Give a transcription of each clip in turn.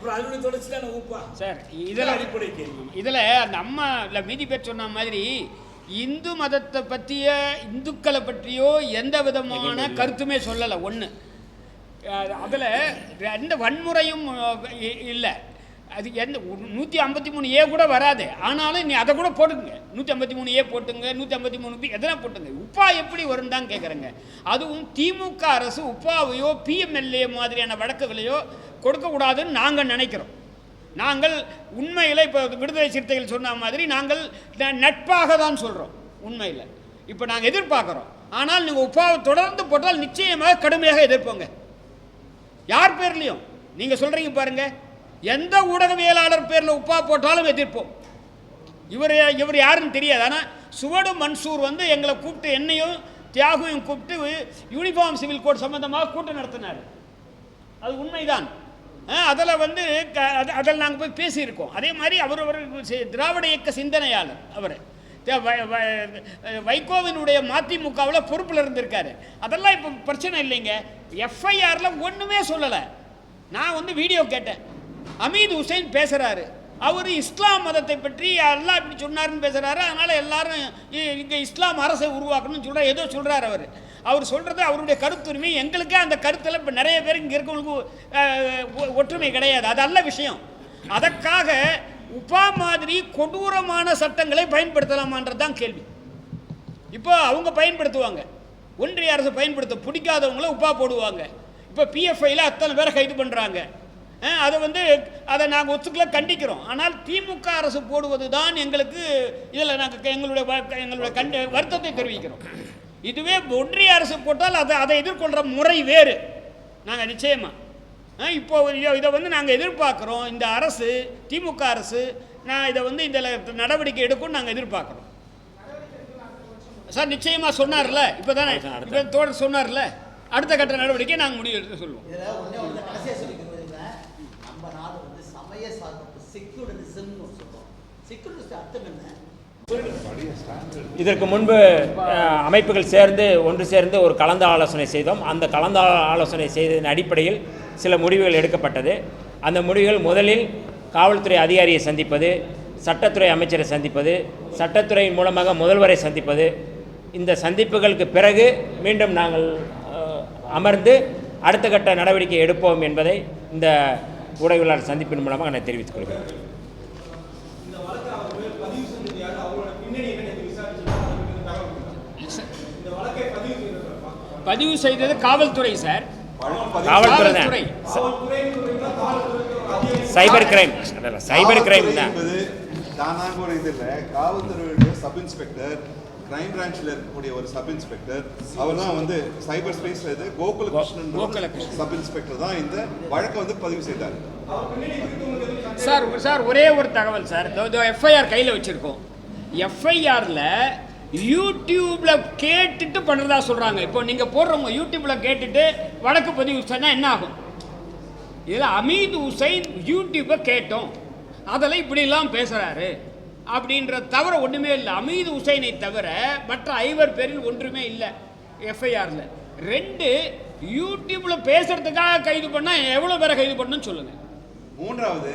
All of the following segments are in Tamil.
அப்புறம் அதனுடைய தொடர்ச்சி தான் உப்பா சார் இதில் அடிப்படை கேள்வி. இதில் அந்த அம்மா இல்லை மீதி பேர் சொன்ன மாதிரி இந்து மதத்தை பற்றிய இந்துக்களை பற்றியோ எந்த விதமான கருத்துமே சொல்லலை ஒன்று அதில் எந்த வன்முறையும் இல்லை. அது எந்த நூற்றி ஐம்பத்தி மூணு ஏ கூட வராது. ஆனாலும் நீ அதை கூட போட்டுங்க நூற்றி ஐம்பத்தி மூணு ஏ போட்டுங்க நூற்றி ஐம்பத்தி மூணு பி எதனா போட்டுங்க. உப்பா எப்படி வரும் தான் கேட்குறேங்க அதுவும் திமுக அரசு உப்பாவையோ பிஎம்எல்ஏ மாதிரியான வழக்குகளையோ கொடுக்கக்கூடாதுன்னு நாங்கள் நினைக்கிறோம். நாங்கள் உண்மையில் இப்போ விடுதலை சிறுத்தைகள் சொன்ன மாதிரி நாங்கள் நட்பாக தான் சொல்கிறோம் உண்மையில். இப்போ நாங்கள் எதிர்பார்க்குறோம். ஆனால் நீங்கள் உப்பாவை தொடர்ந்து போட்டால் நிச்சயமாக கடுமையாக எதிர்ப்போங்க. யார் பேர்லேயும்? நீங்கள் சொல்கிறீங்க பாருங்கள் எந்த ஊடகவியலாளர் பேரில் உப்பா போட்டாலும் எதிர்ப்போம். இவர் இவர் யாருன்னு தெரியாது. ஆனால் சுவடு மன்சூர் வந்து எங்களை கூப்பிட்டு என்னையும் தியாகுவையும் கூப்பிட்டு யூனிஃபார்ம் சிவில் கோட் சம்பந்தமாக கூட்டம் நடத்தினார். அது உண்மைதான். அதில் வந்து க- அதில் நாங்கள் போய் பேசியிருக்கோம். அதே மாதிரி அவர் ஒரு திராவிட இயக்க சிந்தனையாளர் அவர். வைகோவினுடைய மதிமுகவில் பொறுப்பில் இருந்திருக்காரு. அதெல்லாம் இப்போ பிரச்சனை இல்லைங்க. எஃப்ஐஆரில் ஒன்றுமே சொல்லலை. நான் வந்து வீடியோ கேட்டேன். அமீது ஹுசைன் பேசுகிறாரு அவர் இஸ்லாம் மதத்தை பற்றி எல்லாம் இப்படி சொன்னார்னு பேசுகிறாரு அதனால் எல்லாரும் இ- இங்கே இஸ்லாம் அரசை உருவாக்கணும்னு சொல்கிறார் ஏதோ சொல்கிறார் அவர். அவர் சொல்கிறது அவருடைய கருத்துரிமை. எங்களுக்கே அந்த கருத்தில் இப்போ நிறைய பேர் இங்கே இருக்கவங்களுக்கு ஒற்றுமை கிடையாது. அது அல்ல விஷயம். அதற்காக உபா மாதிரி கொடூரமான சட்டங்களை பயன்படுத்தலாமான்றது தான் கேள்வி. இப்போ அவங்க பயன்படுத்துவாங்க. ஒன்றிய அரசு பயன்படுத்த பிடிக்காதவங்கள உப்பா போடுவாங்க. இப்போ பிஎஃப்ஐயில் அத்தனை பேரை கைது பண்ணுறாங்க அதை வந்து அதை நாங்கள் ஒத்துக்கல கண்டிக்கிறோம். ஆனால் திமுக அரசு போடுவது தான் எங்களுக்கு இதில் நாங்கள் எங்களுடைய வ- எங்களுடைய கண்ட வருத்தத்தை தெரிவிக்கிறோம். இதுவே ஒன்றிய அரசு போட்டால் அதை அதை எதிர்கொள்கிற முறை வேறு. நாங்கள் நிச்சயமாக இப்போ இதை- இதை வந்து நாங்கள் எதிர்பார்க்குறோம். இந்த அரசு திமுக அரசு நான் இதை வந்து இந்த நடவடிக்கை எடுக்கும்னு நாங்கள் எதிர்பார்க்குறோம். சார் நிச்சயமாக சொன்னார்ல? இப்போ தானே இப்போ தோழர் சொன்னார்ல? அடுத்த கட்ட நடவடிக்கை நாங்கள் முடிவு எடுத்து சொல்லுவோம். நம்ம நாடு வந்து சமய செக்யூரிட்டிசம்னு அர்த்தம் என்ன? இதற்கு முன்பு அமைப்புகள் சேர்ந்து ஒன்று சேர்ந்து ஒரு கலந்து ஆலோசனை செய்தோம். அந்த கலந்து ஆலோசனை செய்ததன் அடிப்படையில் சில முடிவுகள் எடுக்கப்பட்டது. அந்த முடிவுகள் முதலில் காவல்துறை அதிகாரியை சந்திப்பது சட்டத்துறை அமைச்சரை சந்திப்பது சட்டத்துறையின் மூலமாக முதல்வரை சந்திப்பது. இந்த சந்திப்புகளுக்கு பிறகு மீண்டும் நாங்கள் அமர்ந்து அடுத்த கட்ட நடவடிக்கை எடுப்போம் என்பதை இந்த ஊடகவியலாளர் சந்திப்பின் மூலமாக நான் தெரிவித்துக் கொள்கிறேன். பதிவு செய்தது காவல்துறை சார். காவல்துறை. Cyber crime. சைபர் கிரைம் தான். தானாக ஒரு இது இல்லை. காவல்துறையுடைய சப் இன்ஸ்பெக்டர் கிரைம் பிரான்ச்ல இருக்கக்கூடிய ஒரு சப் இன்ஸ்பெக்டர் அவர் தான் வந்து சைபர் ஸ்பேஸ்ல இது கோகுல கிருஷ்ணன் கோகுல கிருஷ்ணன். சப் இன்ஸ்பெக்டர் தான் இந்த வழக்கை வந்து பதிவு செய்தார். சார் சார் ஒரே ஒரு தகவல் சார். எஃப்ஐஆர் கையில் வச்சுருக்கோம். எஃப்ஐஆரில் யூடியூப்பில் கேட்டுட்டு பண்ணுறதா சொல்கிறாங்க இப்போ நீங்கள் போடுறவங்க யூடியூப்பில் கேட்டுட்டு வழக்கு பதிவு செஞ்சால் என்ன ஆகும்? இதில் அமீது உசைன் யூடியூப்பை கேட்டோம். அதில் இப்படிலாம் பேசுகிறாரு அப்படின்ற தவிர ஒன்றுமே இல்லை. அமீது உசைனை தவிர மற்ற ஐவர் பேரில் ஒன்றுமே இல்லை. எஃப்ஐஆரில். ரெண்டு யூடியூப்பில் பேசுகிறதுக்காக கைது பண்ணால் எவ்வளோ பேரை கைது பண்ணணும்னு சொல்லுங்கள் மூன்றாவது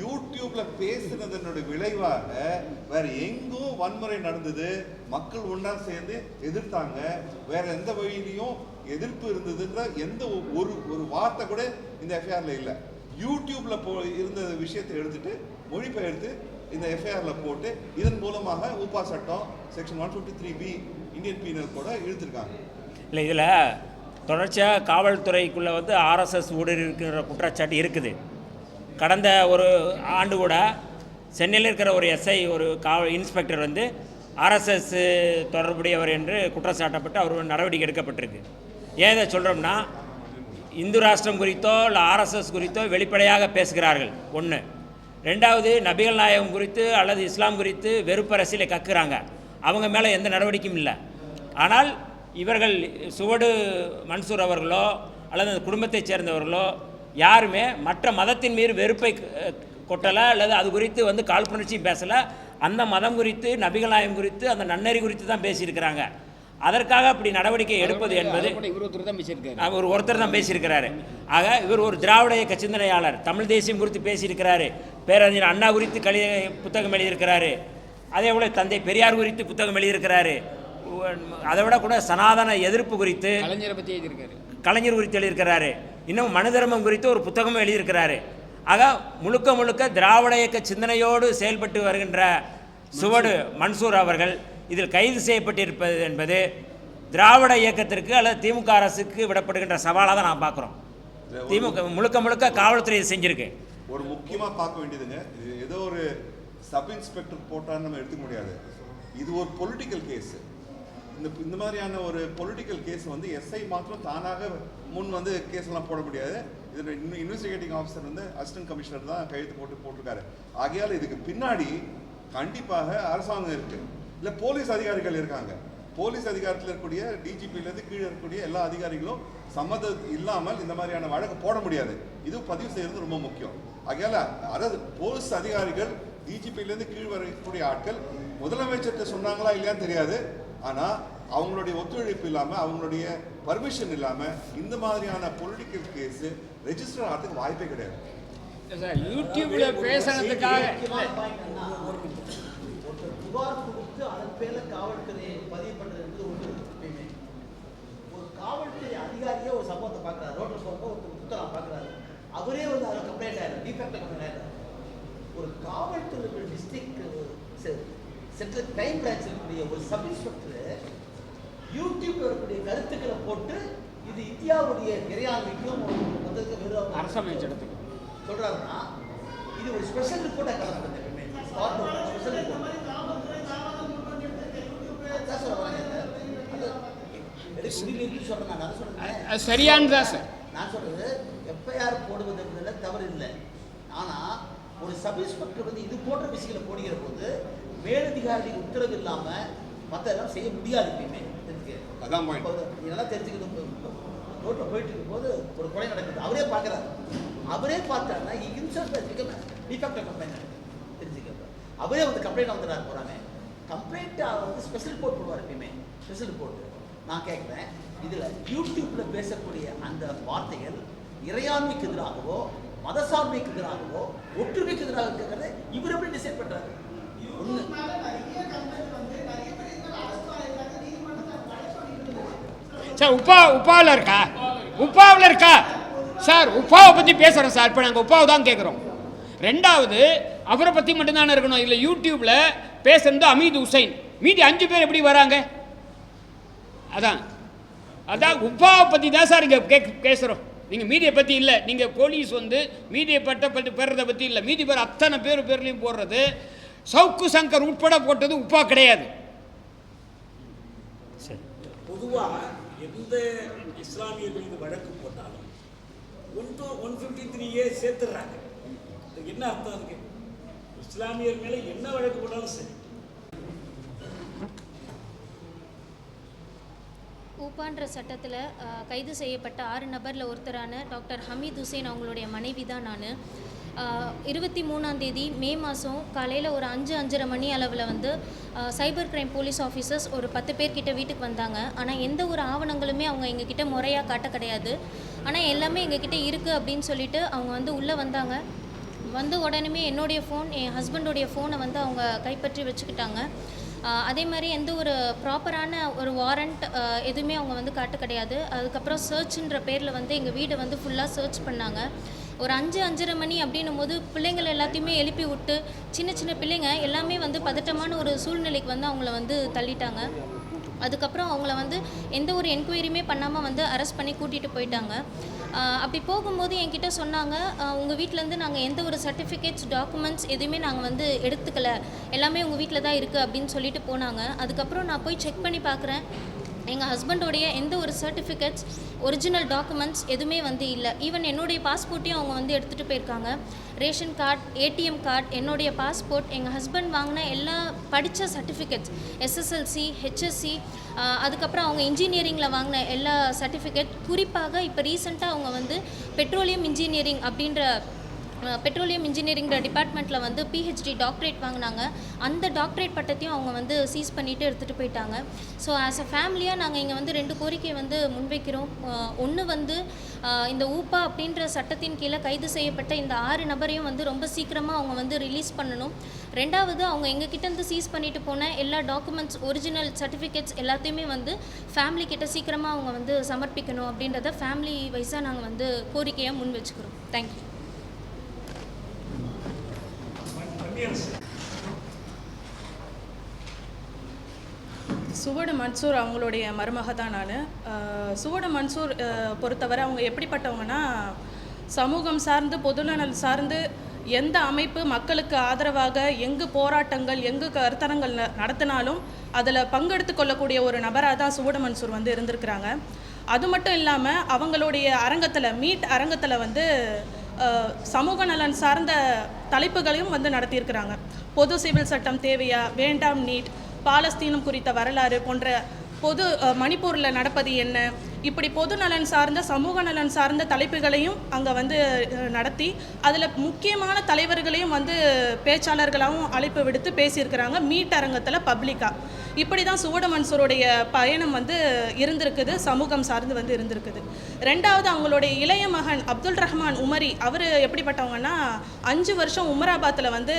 யூடியூப்ல பேசுனதனுடைய விளைவாக வேற எங்கும் வன்முறை நடந்தது. மக்கள் ஒன்றா சேர்ந்து எதிர்த்தாங்க. வேற எந்த வழியிலையும் எதிர்ப்பு இருந்ததுன்ற எந்த ஒரு ஒரு வார்த்தை கூட இந்த எஃப்ஐஆர்ல இல்லை. யூடியூப்ல போ இருந்த விஷயத்தை எடுத்துட்டு மொழிபெயர்த்து இந்த எஃப்ஐஆர்ல போட்டு இதன் மூலமாக ஊப்பா சட்டம் section one fifty three B Indian penal கூட இழுத்திருக்காங்க. இல்லை இதில் தொடர்ச்சியாக காவல்துறைக்குள்ளே வந்து ஆர்எஸ்எஸ் ஊடுருவிக்கிற குற்றச்சாட்டு இருக்குது. கடந்த ஒரு ஆண்டு கூட சென்னையில் இருக்கிற ஒரு எஸ்ஐ ஒரு காவல் இன்ஸ்பெக்டர் வந்து ஆர்எஸ்எஸ் தொடர்புடையவர் என்று குற்றம் சாட்டப்பட்டு அவர் நடவடிக்கை எடுக்கப்பட்டிருக்கு. ஏன் இதை சொல்கிறோம்னா இந்து ராஷ்டிரம் குறித்தோ இல்லை ஆர்எஸ்எஸ் குறித்தோ வெளிப்படையாக பேசுகிறார்கள். ஒன்று ரெண்டாவது நபிகள் நாயகம் குறித்து அல்லது இஸ்லாம் குறித்து வெறுப்பரசியலை கக்குறாங்க. அவங்க மேலே எந்த நடவடிக்கையும் இல்லை. ஆனால் இவர்கள் சுவடு மன்சூர் அவர்களோ அல்லது அந்த குடும்பத்தைச் சேர்ந்தவர்களோ யாருமே மற்ற மதத்தின் மீது வெறுப்பை கொட்டலை அல்லது அது குறித்து வந்து காழ்ப்புணர்ச்சியும் பேசலை. அந்த மதம் குறித்து நபிகள் நாயகம் குறித்து அந்த நன்னறி குறித்து தான் பேசியிருக்கிறாங்க. அதற்காக அப்படி நடவடிக்கை எடுப்பது என்பது இவர் ஒருத்தர் தான் பேசியிருக்கிறாரு. ஆக இவர் ஒரு திராவிட இயக்க சிந்தனையாளர். தமிழ் தேசியம் குறித்து பேசியிருக்கிறாரு. பேரறிஞர் அண்ணா குறித்து கலி புத்தகம் எழுதியிருக்கிறாரு. அதே போல தந்தை பெரியார் குறித்து புத்தகம் எழுதியிருக்கிறாரு. அதை விட கூட சனாதன எதிர்ப்பு குறித்து கலைஞரை பற்றி எழுதியிருக்காரு. கலைஞர் குறித்து எழுதியிருக்கிறாரு. இன்னும் மனு தர்மம் குறித்து ஒரு புத்தகமும் எழுதியிருக்கிறாரு. ஆக முழுக்க முழுக்க திராவிட இயக்க சிந்தனையோடு செயல்பட்டு வருகின்ற சுவடு மன்சூர் அவர்கள் இதில் கைது செய்யப்பட்டிருப்பது என்பது திராவிட இயக்கத்திற்கு அல்லது திமுக அரசுக்கு விடப்படுகின்ற சவாலாக தான் நான் பார்க்குறோம். திமுக முழுக்க முழுக்க காவல்துறை செஞ்சிருக்கு. ஒரு முக்கியமா பார்க்க வேண்டியதுங்க ஏதோ ஒரு சப் இன்ஸ்பெக்டர் போட்டான்னு நம்ம எடுத்துக்க முடியாது. இது ஒரு பொலிட்டிக்கல் கேஸ். இந்த இந்த மாதிரியான ஒரு பொலிட்டிக்கல் கேஸ் வந்து எஸ்ஐ மாத்திரம் தானாக முன் வந்து கேஸ் எல்லாம் போட முடியாது. இதில் இன்வெஸ்டிகேட்டிங் ஆஃபீஸர் வந்து அசிஸ்டன்ட் கமிஷனர் தான் கையெழுத்து போட்டு போட்டிருக்காரு. ஆகையால் இதுக்கு பின்னாடி கண்டிப்பாக அரசாங்கம் இருக்குது இல்லை போலீஸ் அதிகாரிகள் இருக்காங்க. போலீஸ் அதிகாரத்தில் இருக்கக்கூடிய டிஜிபிலேருந்து கீழே இருக்கக்கூடிய எல்லா அதிகாரிகளும் சம்மதம் இல்லாமல் இந்த மாதிரியான வழக்கு போட முடியாது. இது பதிவு செய்கிறது ரொம்ப முக்கியம். ஆகையால் அதாவது போலீஸ் அதிகாரிகள் டிஜிபிலேருந்து கீழ் வரக்கூடிய ஆட்கள் முதலமைச்சர்கிட்ட சொன்னாங்களா இல்லையான்னு தெரியாது. ஆனால் அவங்களுடைய ஒத்துழைப்பு இல்லாமல் அவங்களுடைய பர்மிஷன் இல்லாமல் இந்த மாதிரியான பொலிட்டிக்கல் கேஸ் ரெஜிஸ்டர் ஆகிறதுக்கு வாய்ப்பே கிடையாது. சார் யூடியூப்ல ஒருத்தர் புகார் கொடுத்து அதன் பேர்ல காவல்துறையை பதிவு பண்றது என்பது ஒன்று எப்பயுமே ஒரு காவல்துறை அதிகாரியே ஒரு சம்பவத்தை பார்க்குறாரு. ரோட்டில் போகிறப்ப ஒருத்தர் குத்தலாம் பார்க்குறாரு. அவரே வந்து அதில் கம்ப்ளைண்ட் ஆயிடும் டிஃபெக்ட் கம்ப்ளைண்ட் ஆயிடும் ஒரு காவல்துறை டிஸ்ட்ரிக்ட் சென்ட்ரல் கிரைம் பிரான்ச் இருக்கக்கூடிய ஒரு சப் இன்ஸ்பெக்டர் யூடியூப்ல இருக்கக்கூடிய கருத்துக்களை போட்டு இது இந்தியாவுடைய இறையாண்மைக்கும் அரசமைச்ச இடத்துக்கு சொல்றாருன்னா இது ஒரு ஸ்பெஷல் ரிப்போர்ட்டா கலந்து ஸ்பெஷல் ரிப்போர்ட் சரியானதா சார் நான் சொல்றது எஃப்ஐஆர் போடுவதுன்றதுல தவறு இல்லை ஆனா ஒரு சப் இன்ஸ்பெக்டர் வந்து இது போன்ற விஷயங்களை போடுகிற போது மேலதிகாரி உத்தரவு இல்லாம மத்த எல்லாம் செய்ய முடியாது. அதான். இப்போ இதெல்லாம் தெரிஞ்சுக்கணும். ரோட்ல போயிட்டு இருக்கும்போது ஒரு கொலை நடக்குது. அவரே பார்க்கறாரு. அவரே பார்த்தாருன்னா இன்சூரன்ஸ் டிஃபெக்ட் கம்ப்ளைண்ட் தெரிஞ்சுக்க அவரே வந்து கம்ப்ளைண்ட் வந்துடுறாரு போறாங்க கம்ப்ளைண்ட் வந்து ஸ்பெஷல் ரிப்போர்ட் போடுவார் எப்பயுமே. ஸ்பெஷல் ரிப்போர்ட் நான் கேட்குறேன் இதுல யூடியூப்ல பேசக்கூடிய அந்த வார்த்தைகள் இறையாண்மைக்கு எதிராகவோ மதசார்மைக்கு எதிராகவோ ஒற்றுமைக்கு எதிராக இருக்கிறத இவர் எப்படி டிசைட் பண்றாரு? ஒண்ணு சார் உப்பா உப்பாவில் இருக்கா? உப்பாவில் இருக்கா? சார் உப்பாவை பற்றி பேசுகிறோம் சார். இப்போ நாங்கள் உப்பாவை தான் கேட்குறோம் ரெண்டாவது அவரை பற்றி மட்டும்தானே இருக்கணும். இதில் யூடியூப்பில் பேசுறது அமீது உசைன். மீதி அஞ்சு பேர் எப்படி வராங்க? அதான். அதான் உப்பாவை பற்றி தான் சார் இங்கே கேக் பேசுகிறோம் நீங்கள் மீடியை பற்றி இல்லை. நீங்கள் போலீஸ் வந்து மீடியை பட்ட பட்டு பெறதை பற்றி இல்லை. மீதி பேர் அத்தனை பேர் பேர்லையும் போடுறது. சவுக்கு சங்கர் உட்பட போட்டது உப்பா கிடையாது. சரி பொதுவாக எந்த இஸ்லாமியர் மீது வழக்கு போட்டாலும் one two one fifty three A சேர்த்துடுறாங்க. இதுக்கு என்ன அர்த்தம் இருக்கு இஸ்லாமியர் மேலே என்ன வழக்கு போட்டாலும் சரி. ஊப்பான்ற சட்டத்தில் கைது செய்யப்பட்ட ஆறு நபரில் ஒருத்தரான டாக்டர் ஹமீத் ஹுசேன் அவங்களுடைய மனைவி தான் நான். இருபத்தி மூணாம் தேதி மே மாதம் காலையில் ஒரு அஞ்சு அஞ்சரை மணி அளவில் வந்து சைபர் கிரைம் போலீஸ் ஆஃபீஸர்ஸ் ஒரு பத்து பேர்கிட்ட வீட்டுக்கு வந்தாங்க. ஆனால் எந்த ஒரு ஆவணங்களுமே அவங்க எங்ககிட்ட முறையாக காட்ட கிடையாது. ஆனால் எல்லாமே எங்ககிட்ட இருக்குது அப்படின்னு சொல்லிட்டு அவங்க வந்து உள்ளே வந்தாங்க. வந்த உடனே என்னுடைய ஃபோன் என் ஹஸ்பண்டோடைய ஃபோனை வந்து அவங்க கைப்பற்றி வச்சுக்கிட்டாங்க. அதே மாதிரி எந்த ஒரு ப்ராப்பரான ஒரு வாரண்ட் எதுவுமே அவங்க வந்து காட்ட கிடையாது. அதுக்கப்புறம் சர்ச்ன்ற பேரில் வந்து எங்கள் வீடை வந்து ஃபுல்லாக சர்ச் பண்ணாங்க. ஒரு அஞ்சு அஞ்சரை மணி அப்படின்னும் போது பிள்ளைங்களை எல்லாத்தையுமே எழுப்பி விட்டு சின்ன சின்ன பிள்ளைங்க எல்லாமே வந்து பதட்டமான ஒரு சூழ்நிலைக்கு வந்து அவங்கள வந்து தள்ளிட்டாங்க. அதுக்கப்புறம் அவங்கள வந்து எந்த ஒரு என்கொயரியுமே பண்ணாமல் வந்து அரெஸ்ட் பண்ணி கூட்டிகிட்டு போயிட்டாங்க. அப்படி போகும்போது என்கிட்ட சொன்னாங்க உங்கள் வீட்டிலேருந்து நாங்கள் எந்த ஒரு சர்டிஃபிகேட்ஸ் டாக்குமெண்ட்ஸ் எதுவுமே நாங்கள் வந்து எடுத்துக்கல. எல்லாமே உங்கள் வீட்டில் தான் இருக்குது அப்படின்னு சொல்லிட்டு போனாங்க. அதுக்கப்புறம் நான் போய் செக் பண்ணி பார்க்குறேன் எங்கள் ஹஸ்பண்டோடைய எந்த ஒரு சர்டிஃபிகேட்ஸ் ஒரிஜினல் டாக்குமெண்ட்ஸ் எதுவுமே வந்து இல்லை. ஈவன் என்னுடைய பாஸ்போர்ட்டையும் அவங்க வந்து எடுத்துகிட்டு போயிருக்காங்க. ரேஷன் கார்டு ஏடிஎம் கார்டு என்னுடைய பாஸ்போர்ட் எங்கள் ஹஸ்பண்ட் வாங்கின எல்லா படித்த சர்டிஃபிகேட்ஸ் எஸ்எஸ்எல்சி ஹெச்எஸ்சி அதுக்கப்புறம் அவங்க இன்ஜினியரிங்கில் வாங்கின எல்லா சர்டிஃபிகேட் குறிப்பாக இப்போ ரீசெண்டாக அவங்க வந்து பெட்ரோலியம் இன்ஜினியரிங் அப்படின்ற பெட்ரோலியம் இன்ஜினியரிங்கிற டிபார்ட்மெண்ட்டில் வந்து பிஹெச்டி டாக்டரேட் வாங்கினாங்க. அந்த டாக்டரேட் பட்டத்தையும் அவங்க வந்து சீஸ் பண்ணிவிட்டு எடுத்துகிட்டு போயிட்டாங்க. ஸோ ஆஸ் அ ஃபேமிலியாக நாங்கள் இங்கே வந்து ரெண்டு கோரிக்கை வந்து முன்வைக்கிறோம். ஒன்று வந்து இந்த ஊப்பா அப்படின்ற சட்டத்தின் கீழே கைது செய்யப்பட்ட இந்த ஆறு நபரையும் வந்து ரொம்ப சீக்கிரமாக அவங்க வந்து ரிலீஸ் பண்ணணும். ரெண்டாவது அவங்க எங்ககிட்டேருந்து சீஸ் பண்ணிட்டு போன எல்லா டாக்குமெண்ட்ஸ் ஒரிஜினல் சர்டிஃபிகேட்ஸ் எல்லாத்தையுமே வந்து ஃபேமிலி கிட்ட சீக்கிரமாக அவங்க வந்து சமர்ப்பிக்கணும் அப்படின்றத ஃபேமிலி வைஸாக நாங்கள் வந்து கோரிக்கையாக முன் வச்சுக்கிறோம் தேங்க்யூ சுவடு மன்சூர் அவங்களுடைய மருமக தான் நான். சுவடு மன்சூர் பொறுத்தவரை அவங்க எப்படிப்பட்டவங்கன்னா சமூகம் சார்ந்து பொதுநலன் சார்ந்து எந்த அமைப்பு மக்களுக்கு ஆதரவாக எங்கு போராட்டங்கள் எங்கு கருத்தரங்கள் நடத்தினாலும் அதில் பங்கெடுத்து கொள்ளக்கூடிய ஒரு நபராக தான் சுவடு மன்சூர் வந்து இருந்திருக்கிறாங்க. அது மட்டும் இல்லாமல் அவங்களுடைய அரங்கத்தில் மீட் அரங்கத்தில் வந்து சமூக நலன் சார்ந்த தலைப்புகளையும் வந்து நடத்தியிருக்கிறாங்க. பொது சிவில் சட்டம் தேவையா வேண்டாம் நீட் பாலஸ்தீனம் குறித்த வரலாறு போன்ற பொது மணிப்பூரில் நடப்பது என்ன இப்படி பொது நலன் சார்ந்த சமூக நலன் சார்ந்த தலைப்புகளையும் அங்கே வந்து நடத்தி அதில் முக்கியமான தலைவர்களையும் வந்து பேச்சாளர்களாகவும் அழைப்பு விடுத்து பேசியிருக்கிறாங்க. மீட் அரங்கத்தில் பப்ளிக்காக இப்படி தான் சுவட மன்சூருடைய பயணம் வந்து இருந்திருக்குது சமூகம் சார்ந்து வந்து இருந்திருக்குது. ரெண்டாவது அவங்களுடைய இளைய மகன் அப்துல் ரஹ்மான் உமரி அவர் எப்படிப்பட்டவங்கன்னா அஞ்சு வருஷம் உமராபாத்தில் வந்து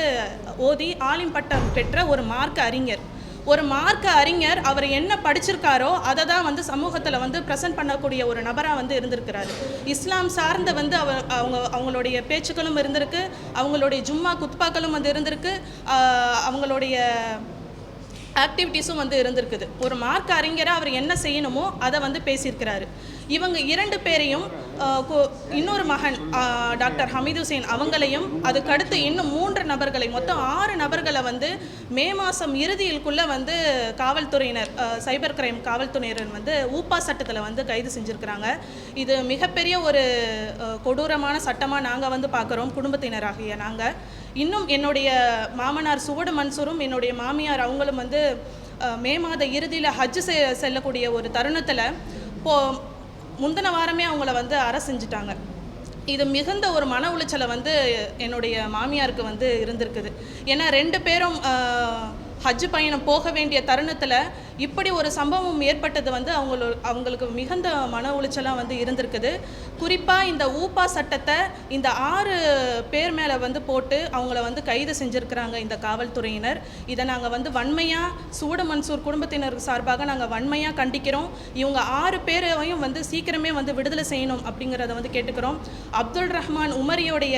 ஓதி ஆலிம் பட்டம் பெற்ற ஒரு மார்க்க அறிஞர். ஒரு மார்க்க அறிஞர் அவர் என்ன படிச்சிருக்காரோ அதை தான் வந்து சமூகத்தில் வந்து ப்ரெசென்ட் பண்ணக்கூடிய ஒரு நபராக வந்து இருந்திருக்கிறாரு. இஸ்லாம் சார்ந்த வந்து அவ அவங்க அவங்களுடைய பேச்சுக்களும் இருந்திருக்கு. அவங்களுடைய ஜும்மா குத்பாக்களும் வந்து இருந்திருக்கு. அவங்களுடைய ஆக்டிவிட்டீஸும் வந்து இருந்திருக்குது. ஒரு மார்க் அறிஞராக அவர் என்ன செய்யணுமோ அதை வந்து பேசியிருக்கிறாரு. இவங்க இரண்டு பேரையும் இன்னொரு மகன் டாக்டர் ஹமீது ஹுசேன் அவங்களையும் அதுக்கடுத்து இன்னும் மூன்று நபர்களை மொத்தம் ஆறு நபர்களை வந்து மே மாதம் இறுதியிலுக்குள்ளே வந்து காவல்துறையினர் சைபர் கிரைம் காவல்துறையினர் வந்து ஊப்பா சட்டத்தில் வந்து கைது செஞ்சுருக்கிறாங்க. இது மிகப்பெரிய ஒரு கொடூரமான சட்டமாக நாங்கள் வந்து பார்க்குறோம் குடும்பத்தினராகிய நாங்கள் இன்னும் என்னுடைய மாமனார் சுவடு மன்சூரும் என்னுடைய மாமியார் அவங்களும் வந்து மே மாத இறுதியில் ஹஜ் செ செல்லக்கூடிய ஒரு தருணத்தில் இப்போ முந்தின வாரமே அவங்கள வந்து அரெஸ்ட் செஞ்சிட்டாங்க. இது மிகுந்த ஒரு மன உளைச்சலை வந்து என்னுடைய மாமியாருக்கு வந்து இருந்திருக்குது. ஏன்னா ரெண்டு பேரும் ஹஜ்ஜு ஹஜ் பயணம் போக வேண்டிய தருணத்தில் இப்படி ஒரு சம்பவம் ஏற்பட்டது வந்து அவங்களோ அவங்களுக்கு மிகுந்த மன உளைச்சலாக வந்து இருந்திருக்குது. குறிப்பாக இந்த ஊப்பா சட்டத்தை இந்த ஆறு பேர் மேலே வந்து போட்டு அவங்கள வந்து கைது செஞ்சுருக்கிறாங்க இந்த காவல்துறையினர். இதை நாங்கள் வந்து வன்மையாக சூட மன்சூர் குடும்பத்தினர் சார்பாக நாங்கள் வன்மையாக கண்டிக்கிறோம். இவங்க ஆறு பேரையும் வந்து சீக்கிரமே வந்து விடுதலை செய்யணும் அப்படிங்கிறத வந்து கேட்டுக்கிறோம். அப்துல் ரஹ்மான் உமரியோடைய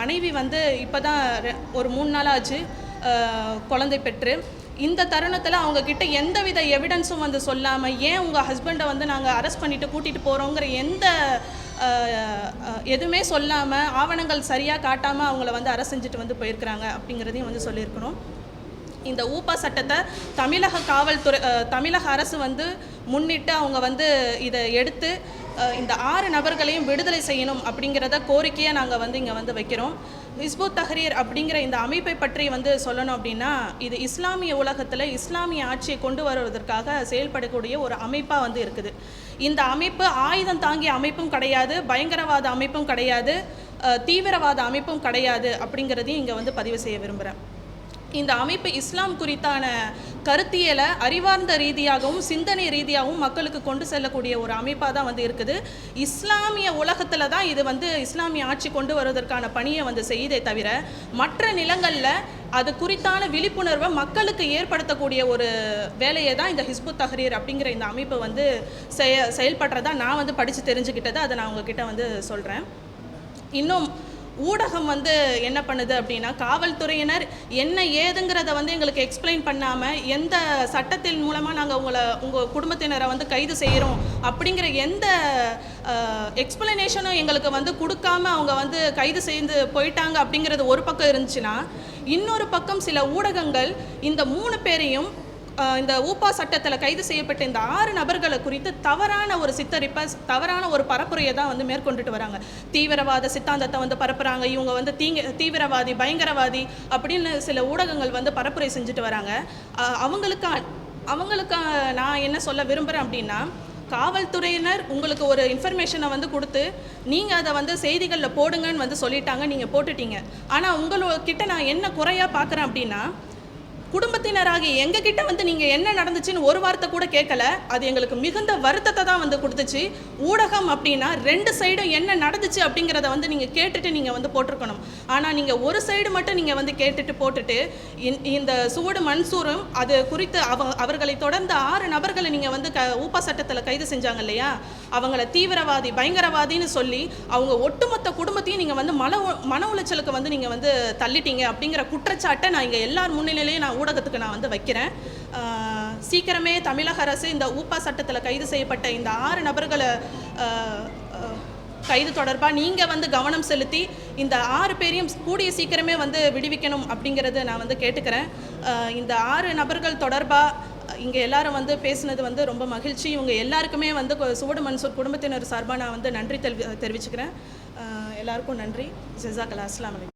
மனைவி வந்து இப்போ தான் ஒரு மூணு நாள் ஆச்சு குழந்தை பெற்று. இந்த தருணத்தில் அவங்கக்கிட்ட எந்த வித எவிடன்ஸும் வந்து சொல்லாமல் ஏன் உங்கள் ஹஸ்பண்டை வந்து நாங்கள் அரெஸ்ட் பண்ணிட்டு கூட்டிகிட்டு போகிறோங்கிற எந்த எதுவுமே சொல்லாமல் ஆவணங்கள் சரியாக காட்டாமல் அவங்கள வந்து அரெஸ்ட் செஞ்சுட்டு வந்து போயிருக்கிறாங்க அப்படிங்கிறதையும் வந்து சொல்லியிருக்கணும் இந்த ஊப்பா சட்டத்தை தமிழக காவல்துறை தமிழக அரசு வந்து முன்னிட்டு அவங்க வந்து இதை எடுத்து இந்த ஆறு நபர்களையும் விடுதலை செய்யணும் அப்படிங்கிறத கோரிக்கையாக நாங்கள் வந்து இங்கே வந்து வைக்கிறோம். ஹிஸ்புத் தஹரீர் அப்படிங்கிற இந்த அமைப்பை பற்றி வந்து சொல்லணும் அப்படின்னா இது இஸ்லாமிய உலகத்தில் இஸ்லாமிய ஆட்சியை கொண்டு வருவதற்காக செயல்படக்கூடிய ஒரு அமைப்பாக வந்து இருக்குது. இந்த அமைப்பு ஆயுதம் தாங்கிய அமைப்பும் கிடையாது பயங்கரவாத அமைப்பும் கிடையாது தீவிரவாத அமைப்பும் கிடையாது அப்படிங்கிறதையும் இங்கே வந்து பதிவு செய்ய விரும்புகிறேன் இந்த அமைப்பு இஸ்லாம் குறித்தான கருத்தியலை அறிவார்ந்த ரீதியாகவும் சிந்தனை ரீதியாகவும் மக்களுக்கு கொண்டு செல்லக்கூடிய ஒரு அமைப்பாக தான் வந்து இருக்குது. இஸ்லாமிய உலகத்தில் தான் இது வந்து இஸ்லாமிய ஆட்சி கொண்டு வருவதற்கான பணியை வந்து செய்யுதே தவிர மற்ற நிலங்களில் அது குறித்தான விழிப்புணர்வை மக்களுக்கு ஏற்படுத்தக்கூடிய ஒரு வேலையை தான் இந்த ஹிஸ்புத் தஹரீர் அப்படிங்கிற இந்த அமைப்பு வந்து செய செயல்படுறதா நான் வந்து படித்து தெரிஞ்சுக்கிட்டதை அதை நான் உங்ககிட்ட வந்து சொல்கிறேன் இன்னும் ஊடகம் வந்து என்ன பண்ணுது அப்படின்னா காவல்துறையினர் என்ன ஏதுங்கிறத வந்து எங்களுக்கு எக்ஸ்பிளைன் பண்ணாமல் எந்த சட்டத்தின் மூலமாக நாங்கள் உங்களை உங்கள் குடும்பத்தினரை வந்து கைது செய்கிறோம் அப்படிங்கிற எந்த எக்ஸ்பிளனேஷனும் எங்களுக்கு வந்து கொடுக்காம அவங்க வந்து கைது செய்து போயிட்டாங்க அப்படிங்கிறது ஒரு பக்கம் இருந்துச்சுன்னா இன்னொரு பக்கம் சில ஊடகங்கள் இந்த மூணு பேரையும் இந்த ஊப்பா சட்டத்தில் கைது செய்யப்பட்ட இந்த ஆறு நபர்களை குறித்து தவறான ஒரு சித்தரிப்பை தவறான ஒரு பரப்புரையை தான் வந்து மேற்கொண்டுட்டு வராங்க. தீவிரவாத சித்தாந்தத்தை வந்து பரப்புறாங்க. இவங்க வந்து தீங்க தீவிரவாதி பயங்கரவாதி அப்படின்னு சில ஊடகங்கள் வந்து பரப்புரை செஞ்சுட்டு வராங்க. அவங்களுக்கு அவங்களுக்கு நான் என்ன சொல்ல விரும்புகிறேன் அப்படின்னா காவல்துறையினர் உங்களுக்கு ஒரு இன்ஃபர்மேஷனை வந்து கொடுத்து நீங்கள் அதை வந்து செய்திகளில் போடுங்கன்னு வந்து சொல்லிட்டாங்க நீங்கள் போட்டுட்டீங்க. ஆனால் உங்கள்கிட்ட நான் என்ன குறையாக பார்க்குறேன் அப்படின்னா குடும்பத்தினராகி எங்ககிட்ட வந்து நீங்கள் என்ன நடந்துச்சுன்னு ஒரு வார்த்தை கூட கேட்கல. அது எங்களுக்கு மிகுந்த வருத்தத்தை தான் வந்து கொடுத்துச்சு. ஊடகம் அப்படின்னா ரெண்டு சைடும் என்ன நடந்துச்சு அப்படிங்கிறத வந்து நீங்கள் கேட்டுட்டு நீங்கள் வந்து போட்டிருக்கணும். ஆனால் நீங்கள் ஒரு சைடு மட்டும் நீங்கள் வந்து கேட்டுட்டு போட்டுட்டு இந்த- இந்த சுவடு மன்சூரும் அது குறித்து அவ அவர்களை தொடர்ந்து ஆறு நபர்களை நீங்கள் வந்து க ஊப்பா சட்டத்தில் கைது செஞ்சாங்க இல்லையா? அவங்கள தீவிரவாதி பயங்கரவாதின்னு சொல்லி அவங்க ஒட்டுமொத்த குடும்பத்தையும் நீங்கள் வந்து மன உ- மன உளைச்சலுக்கு வந்து நீங்கள் வந்து தள்ளிட்டீங்க அப்படிங்கிற குற்றச்சாட்டை நான் இங்கே எல்லார் முன்னிலையிலையும் நான் ஊடகத்துக்கு நான் வந்து வைக்கிறேன். சீக்கிரமே தமிழக அரசு இந்த ஊப்பா சட்டத்தில் கைது செய்யப்பட்ட இந்த ஆறு நபர்களை கைது தொடர்பாக நீங்கள் வந்து கவனம் செலுத்தி இந்த ஆறு பேரையும் கூடிய சீக்கிரமே வந்து விடுவிக்கணும் அப்படிங்கிறது நான் வந்து கேட்டுக்கிறேன். இந்த ஆறு நபர்கள் தொடர்பாக இங்கே எல்லாரும் வந்து பேசுனது வந்து ரொம்ப மகிழ்ச்சி. இவங்க எல்லாருக்குமே வந்து சுவடு மன்சூர் குடும்பத்தினர் சார்பாக நான் வந்து நன்றி தெரிவி தெரிவிச்சுக்கிறேன். எல்லாருக்கும் நன்றி. ஜெசாக்கலா அஸ்லாம்